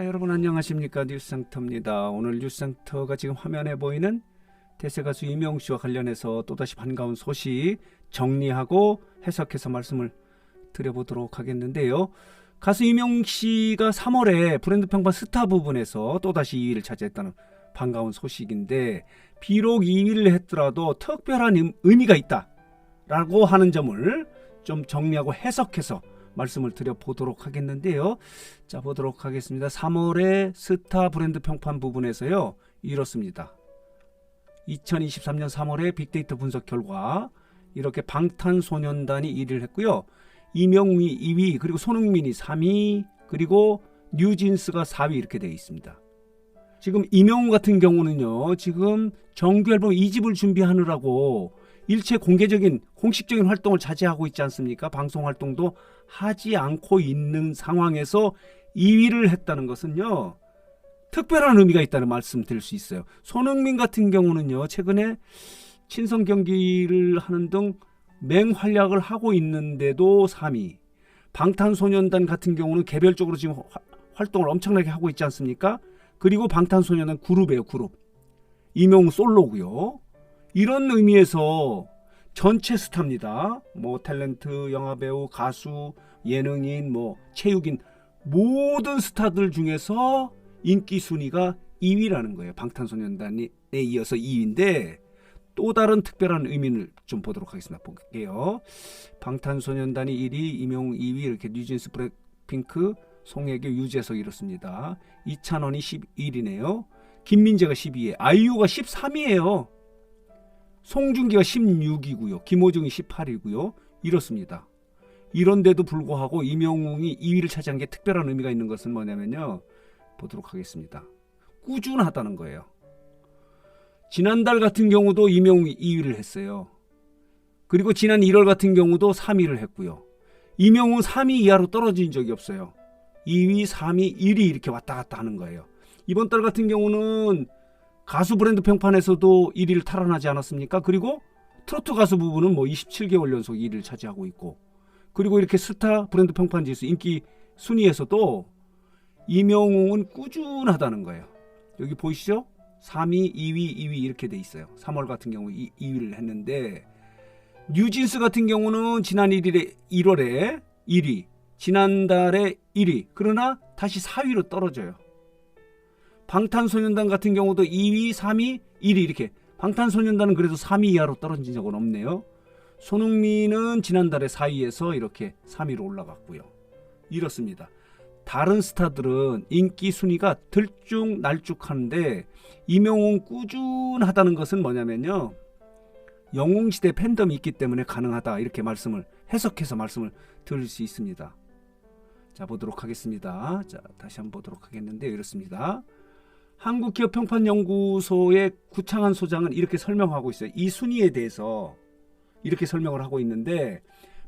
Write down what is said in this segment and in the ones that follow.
자 여러분 안녕하십니까 뉴스상터입니다. 오늘 뉴스상터가 지금 화면에 보이는 대세 가수 이명 씨와 관련해서 또다시 반가운 소식 정리하고 해석해서 말씀을 드려보도록 하겠는데요. 가수 이명 씨가 3월에 브랜드 평판 스타 부분에서 또다시 2위를 차지했다는 반가운 소식인데 비록 2위를 했더라도 특별한 의- 의미가 있다라고 하는 점을 좀 정리하고 해석해서 말씀을 드려보도록 하겠는데요. 자 보도록 하겠습니다. 3월에 스타 브랜드 평판 부분에서요 이렇습니다. 2023년 3월에 빅데이터 분석 결과 이렇게 방탄소년단이 1위를 했고요. 이명웅이 2위 그리고 손흥민이 3위 그리고 뉴진스가 4위 이렇게 되어 있습니다. 지금 이명웅 같은 경우는요 지금 정규 앨범 2집을 준비하느라고 일체 공개적인 공식적인 활동을 자제하고 있지 않습니까? 방송 활동도 하지 않고 있는 상황에서 2위를 했다는 것은요. 특별한 의미가 있다는 말씀 드릴 수 있어요. 손흥민 같은 경우는요. 최근에 친선 경기를 하는 등 맹활약을 하고 있는데도 3위. 방탄소년단 같은 경우는 개별적으로 지금 화- 활동을 엄청나게 하고 있지 않습니까? 그리고 방탄소년단 그룹이에요, 그룹. 이명우 솔로고요. 이런 의미에서 전체 스타입니다. 뭐 탤런트, 영화배우, 가수, 예능인, 뭐 체육인 모든 스타들 중에서 인기 순위가 2위라는 거예요. 방탄소년단에 이어서 2위인데 또 다른 특별한 의미를 좀 보도록 하겠습니다. 볼게요. 방탄소년단이 1위, 이명웅 2위 이렇게 뉴진스 브레핑크, 송혜교, 유재석 이렇습니다. 이찬원이 11위네요. 김민재가 12위에 아이유가 13위예요. 송중기가 16위고요. 김호중이 18위고요. 이렇습니다. 이런데도 불구하고 이명웅이 2위를 차지한 게 특별한 의미가 있는 것은 뭐냐면요. 보도록 하겠습니다. 꾸준하다는 거예요. 지난달 같은 경우도 이명웅이 2위를 했어요. 그리고 지난 1월 같은 경우도 3위를 했고요. 이명웅 3위 이하로 떨어진 적이 없어요. 2위, 3위, 1위 이렇게 왔다 갔다 하는 거예요. 이번 달 같은 경우는 가수 브랜드 평판에서도 1위를 탈환하지 않았습니까? 그리고 트로트 가수 부분은 뭐 27개월 연속 1위를 차지하고 있고 그리고 이렇게 스타 브랜드 평판 지수 인기 순위에서도 이명웅은 꾸준하다는 거예요. 여기 보이시죠? 3위, 2위, 2위 이렇게 돼 있어요. 3월 같은 경우 2, 2위를 했는데 뉴진스 같은 경우는 지난 1일에 1월에 1위, 지난달에 1위. 그러나 다시 4위로 떨어져요. 방탄소년단 같은 경우도 2위, 3위, 1위 이렇게. 방탄소년단은 그래도 3위 이하로 떨어진 적은 없네요. 손흥민은 지난달에 4위에서 이렇게 3위로 올라갔고요. 이렇습니다. 다른 스타들은 인기 순위가 들쭉날쭉하는데 이명웅 꾸준하다는 것은 뭐냐면요. 영웅시대 팬덤이 있기 때문에 가능하다 이렇게 말씀을 해석해서 말씀을 드릴 수 있습니다. 자 보도록 하겠습니다. 자 다시 한번 보도록 하겠는데 이렇습니다. 한국기업평판연구소의 구창한 소장은 이렇게 설명하고 있어요. 이 순위에 대해서 이렇게 설명을 하고 있는데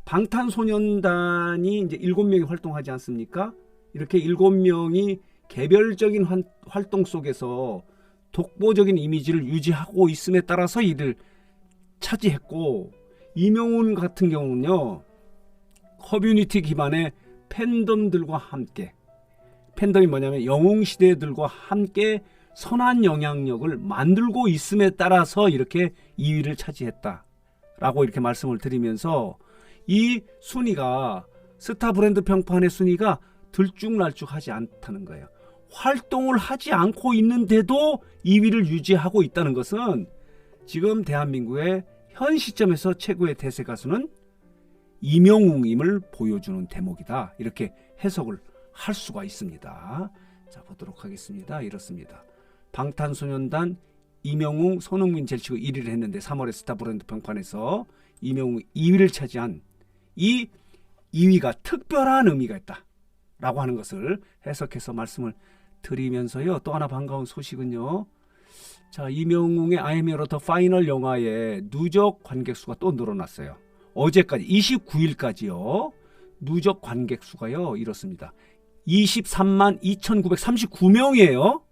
방탄소년단이 이제 일곱 명이 활동하지 않습니까? 이렇게 일곱 명이 개별적인 환- 활동 속에서 독보적인 이미지를 유지하고 있음에 따라서 이를 차지했고 이명훈 같은 경우는요 커뮤니티 기반의 팬덤들과 함께 팬덤이 뭐냐면 영웅 시대들과 함께 선한 영향력을 만들고 있음에 따라서 이렇게 2위를 차지했다라고 이렇게 말씀을 드리면서 이 순위가 스타 브랜드 평판의 순위가 들쭉날쭉하지 않다는 거예요. 활동을 하지 않고 있는데도 2위를 유지하고 있다는 것은 지금 대한민국의 현 시점에서 최고의 대세 가수는 이명웅임을 보여주는 대목이다. 이렇게 해석을 할 수가 있습니다. 자 보도록 하겠습니다. 이렇습니다. 방탄소년단 이명웅, 손흥민 제치고 1위를 했는데 3월에 스타 브랜드 평판에서 이명웅 2위를 차지한 이 2위가 특별한 의미가 있다. 라고 하는 것을 해석해서 말씀을 드리면서요. 또 하나 반가운 소식은요. 자, 이명웅의 아이미러 더 파이널 영화의 누적 관객 수가 또 늘어났어요. 어제까지 29일까지요. 누적 관객 수가요. 이렇습니다. 23만 2,939명이에요.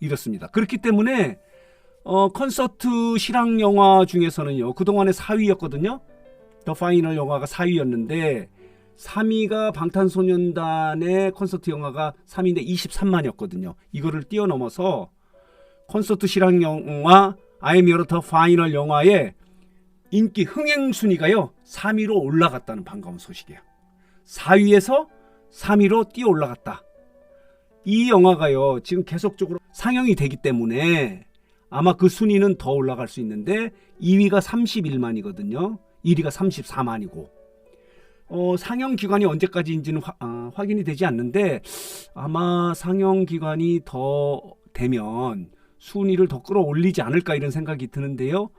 이렇습니다. 그렇기 때문에 어, 콘서트 실황 영화 중에서는요. 그동안에 4위였거든요. 더 파이널 영화가 4위였는데 3위가 방탄소년단의 콘서트 영화가 3위인데 23만이었거든요. 이거를 뛰어넘어서 콘서트 실황 영화 Your The 파이널 영화의 인기 흥행 순위가요 3위로 올라갔다는 반가운 소식이에요. 4위에서 3위로 뛰어 올라갔다. 이 영화가요 지금 계속적으로 상영이 되기 때문에 아마 그 순위는 더 올라갈 수 있는데 2위가 31만이거든요. 1위가 34만이고 어, 상영 기간이 언제까지인지는 화- 아, 확인이 되지 않는데 아마 상영 기간이 더 되면 순위를 더 끌어올리지 않을까 이런 생각이 드는데요.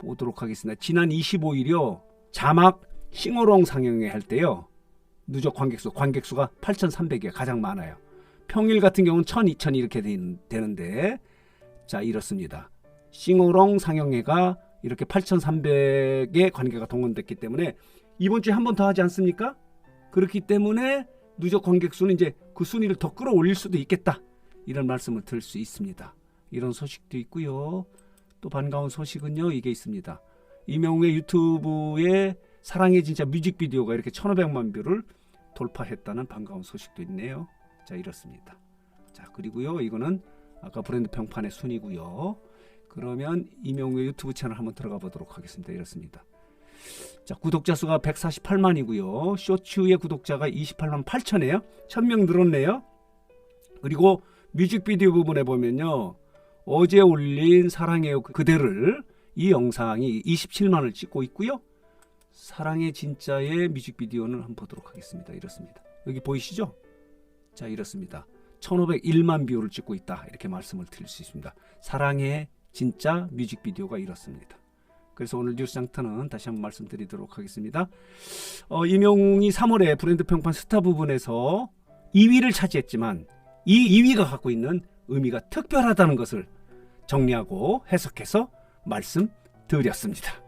보도록 하겠습니다. 지난 25일이요. 자막 싱어롱 상영회 할 때요. 누적 관객수 관객수가 8,300이 가장 많아요. 평일 같은 경우는 1,000, 2,000 이렇게 되- 되는데 자 이렇습니다. 싱어롱 상영회가 이렇게 8,300의 관계가 동원됐기 때문에 이번 주에 한 번 더 하지 않습니까? 그렇기 때문에 누적 관객 수는 이제 그 순위를 더 끌어올릴 수도 있겠다. 이런 말씀을 드릴 수 있습니다. 이런 소식도 있고요. 또 반가운 소식은요. 이게 있습니다. 이명우의 유튜브에 사랑의 진짜 뮤직비디오가 이렇게 1,500만 뷰를 돌파했다는 반가운 소식도 있네요. 자, 이렇습니다. 자, 그리고요. 이거는 아까 브랜드 평판의 순위고요. 그러면 이명우의 유튜브 채널 한번 들어가 보도록 하겠습니다. 이렇습니다. 자, 구독자 수가 148만이고요. 쇼츠의 구독자가 28만 8천이에요. 1000명 늘었네요. 그리고 뮤직비디오 부분에 보면요. 어제 올린 사랑해요 그대를 이 영상이 27만을 찍고 있고요. 사랑의 진짜의 뮤직비디오는 한번 보도록 하겠습니다. 이렇습니다. 여기 보이시죠? 자, 이렇습니다. 1501만 뷰를 찍고 있다. 이렇게 말씀을 드릴 수 있습니다. 사랑의 진짜 뮤직비디오가 이렇습니다. 그래서 오늘 뉴스 장터는 다시 한번 말씀드리도록 하겠습니다. 어, 임영웅이 3월에 브랜드 평판 스타 부분에서 2위를 차지했지만 이 2위가 갖고 있는 의미가 특별하다는 것을 정리하고 해석해서 말씀드렸습니다.